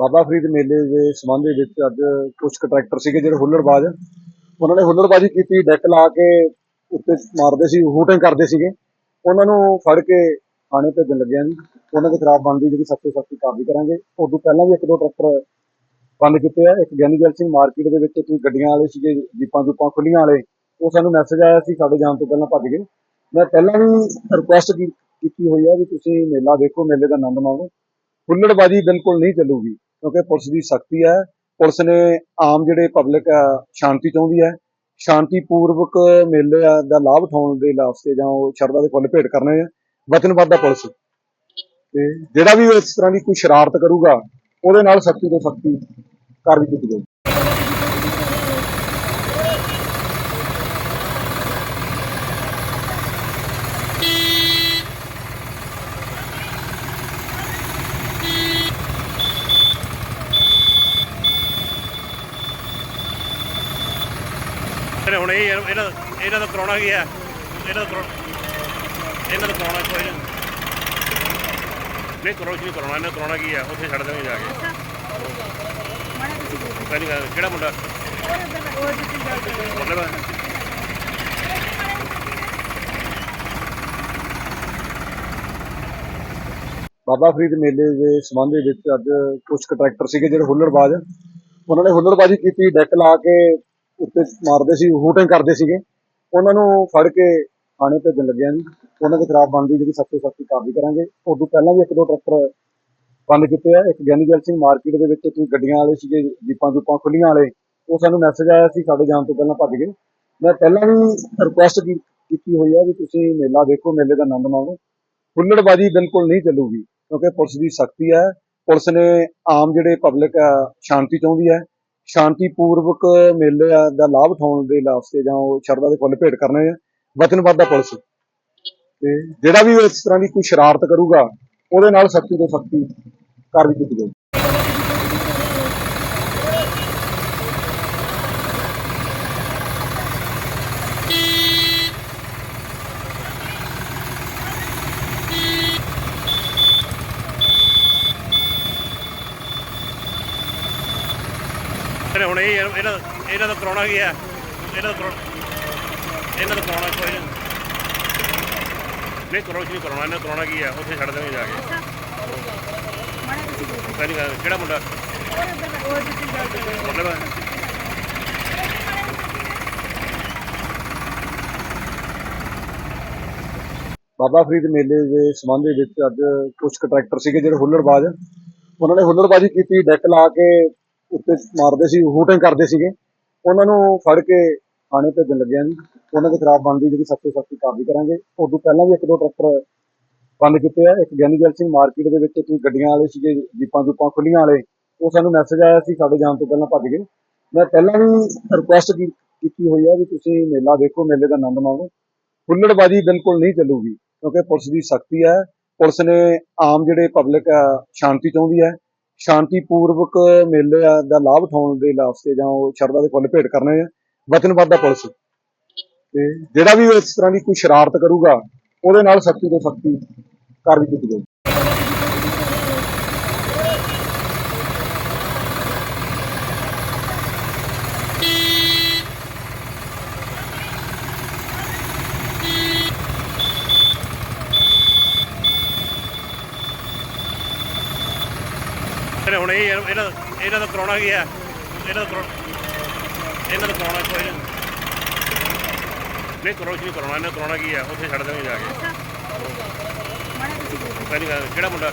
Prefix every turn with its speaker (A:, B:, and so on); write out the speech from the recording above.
A: ਬਾਬਾ ਫਰੀਦ ਮੇਲੇ ਦੇ ਸੰਬੰਧ ਵਿੱਚ ਅੱਜ ਕੁਝ ਕੁ ਸੀਗੇ ਜਿਹੜੇ ਹੁੱਲੜਬਾਜ਼। ਉਹਨਾਂ ਨੇ ਹੁੱਲੜਬਾਜ਼ੀ ਕੀਤੀ, ਡੈਕ ਲਾ ਕੇ ਉੱਤੇ ਮਾਰਦੇ ਸੀ, ਹੂਟਿੰਗ ਕਰਦੇ ਸੀਗੇ। ਉਹਨਾਂ ਨੂੰ ਫੜ ਕੇ ਥਾਣੇ ਭੇਜਣ ਲੱਗਿਆ ਜੀ। ਉਹਨਾਂ ਦੇ ਖਿਲਾਫ ਬਣਦੀ ਜਿਹੜੀ ਸਖਤ ਤੋਂ ਸਖਤੀ ਕਾਰਵਾਈ ਕਰਾਂਗੇ। ਉਦੋਂ ਪਹਿਲਾਂ ਵੀ ਇੱਕ ਦੋ ਟਰੈਕਟਰ ਬੰਦ ਕੀਤੇ ਆ। ਇੱਕ ਗਿਆਨੀ ਜਲ ਸਿੰਘ ਮਾਰਕੀਟ ਦੇ ਵਿੱਚ ਕੋਈ ਗੱਡੀਆਂ ਵਾਲੇ ਸੀਗੇ, ਜੀਪਾਂ ਜੂਪਾਂ ਖੁੱਲੀਆਂ ਵਾਲੇ। ਉਹ ਸਾਨੂੰ ਮੈਸੇਜ ਆਇਆ ਸੀ, ਸਾਡੇ ਜਾਣ ਤੋਂ ਪਹਿਲਾਂ ਭੱਜ ਗਏ। ਮੈਂ ਪਹਿਲਾਂ ਵੀ ਰਿਕੁਐਸਟ ਕੀਤੀ ਹੋਈ ਆ ਵੀ ਤੁਸੀਂ ਮੇਲਾ ਦੇਖੋ, ਮੇਲੇ ਦਾ ਆਨੰਦ ਮਾਣੋ। ਹੁੱਲੜਬਾਜ਼ੀ ਬਿਲਕੁਲ ਨਹੀਂ ਚੱਲੂਗੀ। ਕਿਉਂਕਿ ਪੁਲਿਸ ਦੀ ਸਖਤੀ ਹੈ। ਪੁਲਿਸ ਨੇ ਆਮ ਜਿਹੜੇ ਪਬਲਿਕ ਆ, ਸ਼ਾਂਤੀ ਚਾਹੁੰਦੀ ਹੈ। ਸ਼ਾਂਤੀਪੂਰਵਕ ਮੇਲੇ ਦਾ ਲਾਭ ਉਠਾਉਣ ਦੇ ਵਾਸਤੇ ਜਾਂ ਉਹ ਸ਼ਰਧਾ ਦੇ ਫੁੱਲ ਭੇਟ ਕਰਨੇ ਆ ਵਚਨਬੱਧ ਆ ਪੁਲਿਸ। ਤੇ ਜਿਹੜਾ ਵੀ ਇਸ ਤਰ੍ਹਾਂ ਦੀ ਕੋਈ ਸ਼ਰਾਰਤ ਕਰੂਗਾ, ਉਹਦੇ ਨਾਲ ਸਖਤੀ ਤੋਂ ਸਖਤੀ ਕਾਰਵਾਈ ਕੀਤੀ ਜਾਊਗੀ
B: ਇਹਨੇ ਹੁਣ ਇਹ ਇਹਨਾਂ ਇਹਨਾਂ ਦਾ ਕਰਾਉਣਾ ਕੀ ਹੈ? ਇਹਨਾਂ ਦਾ ਕਰਾਉਣਾ- ਇਹਨਾਂ ਦਾ ਕਰਾਉਣਾ ਕੋਈ ਨਹੀਂ ਨਹੀਂ ਕਰੋ ਨਹੀਂ ਕਰਾਉਣਾ ਇਹਨਾਂ ਕਰਾਉਣਾ ਕੀ ਹੈ? ਉੱਥੇ ਛੱਡ ਦੇਵਾਂਗੇ ਜਾ ਕੇ। ਪਹਿਲੀ ਗੱਲ ਕਿਹੜਾ ਮੁੰਡਾ? ਮਤਲਬ
A: ਬਾਬਾ ਫਰੀਦ ਮੇਲੇ ਦੇ ਸੰਬੰਧ ਵਿੱਚ ਅੱਜ ਕੁਝ ਕੁ ਟਰੈਕਟਰ ਸੀਗੇ ਜਿਹੜੇ ਹੁੱਲੜਬਾਜ਼। ਉਹਨਾਂ ਨੇ ਹੁੱਲੜਬਾਜ਼ੀ ਕੀਤੀ ਡੈਕ ਲਾ ਕੇ ਉੱਤੇ ਮਾਰਦੇ ਸੀ ਹੂਟਿੰਗ ਕਰਦੇ ਸੀਗੇ। ਉਹਨਾਂ ਨੂੰ ਫੜ ਕੇ ਥਾਣੇ ਭੇਜਣ ਲੱਗਿਆ ਜੀ। ਉਹਨਾਂ ਦੇ ਖਿਲਾਫ ਬਣਦੀ ਜਿਹੜੀ ਸਖਤ ਤੋਂ ਸਖਤੀ ਕਾਰਵਾਈ ਕਰਾਂਗੇ। ਉਦੋਂ ਪਹਿਲਾਂ ਵੀ ਇੱਕ ਦੋ ਟਰੈਕਟਰ ਬੰਦ ਕੀਤੇ ਆ। ਇੱਕ ਗਿਆਨੀ ਜਲ ਸਿੰਘ ਮਾਰਕੀਟ ਦੇ ਵਿੱਚ ਕੋਈ ਗੱਡੀਆਂ ਵਾਲੇ ਸੀਗੇ, ਜੀਪਾਂ ਜੂਪਾਂ ਖੁੱਲੀਆਂ ਵਾਲੇ। ਉਹ ਸਾਨੂੰ ਮੈਸੇਜ ਆਇਆ ਸੀ, ਸਾਡੇ ਜਾਣ ਤੋਂ ਪਹਿਲਾਂ ਭੱਜ ਗਏ। ਮੈਂ ਪਹਿਲਾਂ ਵੀ ਰਿਕੁਐਸਟ ਕੀਤੀ ਹੋਈ ਆ ਵੀ ਤੁਸੀਂ ਮੇਲਾ ਦੇਖੋ, ਮੇਲੇ ਦਾ ਆਨੰਦ ਮਾਣੋ। ਹੁੱਲੜਬਾਜ਼ੀ ਬਿਲਕੁਲ ਨਹੀਂ ਚੱਲੂਗੀ, ਕਿਉਂਕਿ ਪੁਲਿਸ ਦੀ ਸਖਤੀ ਹੈ। ਪੁਲਿਸ ਨੇ ਆਮ ਜਿਹੜੇ ਪਬਲਿਕ ਆ ਸ਼ਾਂਤੀ ਚਾਹੁੰਦੀ ਹੈ। ਸ਼ਾਂਤੀਪੂਰਵਕ ਮੇਲੇ ਦਾ ਲਾਭ ਉਠਾਉਣ ਦੇ ਵਾਸਤੇ ਜਾਂ ਉਹ ਸ਼ਰਧਾ ਦੇ ਫੁੱਲ ਭੇਟ ਕਰਨੇ ਆ ਵਚਨਬੱਧ ਦਾ ਪੁਲਿਸ। ਤੇ ਜਿਹੜਾ ਵੀ ਇਸ ਤਰ੍ਹਾਂ ਦੀ ਕੋਈ ਸ਼ਰਾਰਤ ਕਰੂਗਾ, ਉਹਦੇ ਨਾਲ ਸਖਤੀ ਤੋਂ ਸਖਤੀ ਕਾਰਵਾਈ ਕੀਤੀ ਜਾਊਗੀ
B: ਇਹਨੇ ਹੁਣ ਇਹ ਇਹਨਾਂ ਇਹਨਾਂ ਦਾ ਕਰਾਉਣਾ ਕੀ ਹੈ? ਇਹਨਾਂ ਦਾ ਕਰਾਉਣਾ- ਇਹਨਾਂ ਦਾ ਕਰਾਉਣਾ ਕੋਈ ਨਹੀਂ। ਨਹੀਂ ਕਰੋ ਨਹੀਂ ਕਰਾਉਣਾ ਇਹਨਾਂ ਕਰਾਉਣਾ ਕੀ ਹੈ? ਉੱਥੇ ਛੱਡ ਦੇਵਾਂਗੇ ਜਾ ਕੇ। ਕਿਹੜਾ ਮੁੰਡਾ? ਮਤਲਬ
A: ਬਾਬਾ ਫਰੀਦ ਮੇਲੇ ਦੇ ਸੰਬੰਧ ਵਿੱਚ ਅੱਜ ਕੁਝ ਕੁ ਟਰੈਕਟਰ ਸੀਗੇ ਜਿਹੜੇ ਹੁੱਲੜਬਾਜ਼। ਉਹਨਾਂ ਨੇ ਹੁੱਲੜਬਾਜ਼ੀ ਕੀਤੀ ਡੈਕ ਲਾ ਕੇ ਉੱਤੇ ਮਾਰਦੇ ਸੀ ਹੂਟਿੰਗ ਕਰਦੇ ਸੀਗੇ। ਉਹਨਾਂ ਨੂੰ ਫੜ ਕੇ ਥਾਣੇ ਭੇਜਣ ਲੱਗਿਆ ਜੀ। ਉਹਨਾਂ ਦੇ ਖਿਲਾਫ ਬਣਦੀ ਜਿਹੜੀ ਸਖਤ ਤੋਂ ਕਾਰਵਾਈ ਕਰਾਂਗੇ। ਉਦੋਂ ਪਹਿਲਾਂ ਵੀ ਇੱਕ ਦੋ ਟਰੈਕਟਰ ਬੰਦ ਕੀਤੇ ਆ। ਇੱਕ ਗਿਆਨੀ ਜਲ ਸਿੰਘ ਮਾਰਕੀਟ ਦੇ ਵਿੱਚ ਕੋਈ ਗੱਡੀਆਂ ਵਾਲੇ ਸੀਗੇ, ਜੀਪਾਂ ਜੂਪਾਂ ਖੁੱਲੀਆਂ ਵਾਲੇ। ਉਹ ਸਾਨੂੰ ਮੈਸੇਜ ਆਇਆ ਸੀ, ਸਾਡੇ ਜਾਣ ਤੋਂ ਪਹਿਲਾਂ ਭੱਜ ਗਏ। ਮੈਂ ਪਹਿਲਾਂ ਵੀ ਰਿਕੁਐਸਟ ਕੀਤੀ ਹੋਈ ਆ ਵੀ ਤੁਸੀਂ ਮੇਲਾ ਦੇਖੋ, ਮੇਲੇ ਦਾ ਆਨੰਦ ਮਾਣੋ। ਹੁੱਲੜਬਾਜ਼ੀ ਬਿਲਕੁਲ ਨਹੀਂ ਚੱਲੂਗੀ, ਕਿਉਂਕਿ ਪੁਲਿਸ ਦੀ ਸਖਤੀ ਹੈ। ਪੁਲਿਸ ਨੇ ਆਮ ਜਿਹੜੇ ਪਬਲਿਕ ਆ, ਸ਼ਾਂਤੀ ਚਾਹੁੰਦੀ ਹੈ। ਸ਼ਾਂਤੀਪੂਰਵਕ ਮੇਲੇ ਦਾ ਲਾਭ ਉਠਾਉਣ ਦੇ ਵਾਸਤੇ ਜਾਂ ਉਹ ਸ਼ਰਧਾ ਦੇ ਫੁੱਲ ਭੇਟ ਕਰਨੇ ਆ ਵਚਨਬੱਧ ਆ ਪੁਲਿਸ। ਤੇ ਜਿਹੜਾ ਵੀ ਇਸ ਤਰ੍ਹਾਂ ਦੀ ਕੋਈ ਸ਼ਰਾਰਤ ਕਰੂਗਾ, ਉਹਦੇ ਨਾਲ ਸਖਤੀ ਤੋਂ ਸਖਤੀ ਕਾਰਵਾਈ ਕੀਤੀ ਜਾਊਗੀ।
B: ਇਹਨੇ ਹੁਣ ਇਹ ਇਹਨਾਂ ਇਹਨਾਂ ਦਾ ਕਰਾਉਣਾ ਕੀ ਹੈ? ਇਹਨਾਂ ਦਾ ਕਰਾਉਣਾ- ਇਹਨਾਂ ਦਾ ਕਰਾਉਣਾ ਕੋਈ ਨਹੀਂ। ਨਹੀਂ ਕਰੋ ਨਹੀਂ ਕਰਾਉਣਾ ਇਹਨਾਂ ਕਰਾਉਣਾ ਕੀ ਹੈ? ਉੱਥੇ ਛੱਡ ਦੇਵਾਂਗੇ ਜਾ ਕੇ। ਪਹਿਲੀ ਗੱਲ ਕਿਹੜਾ ਮੁੰਡਾ?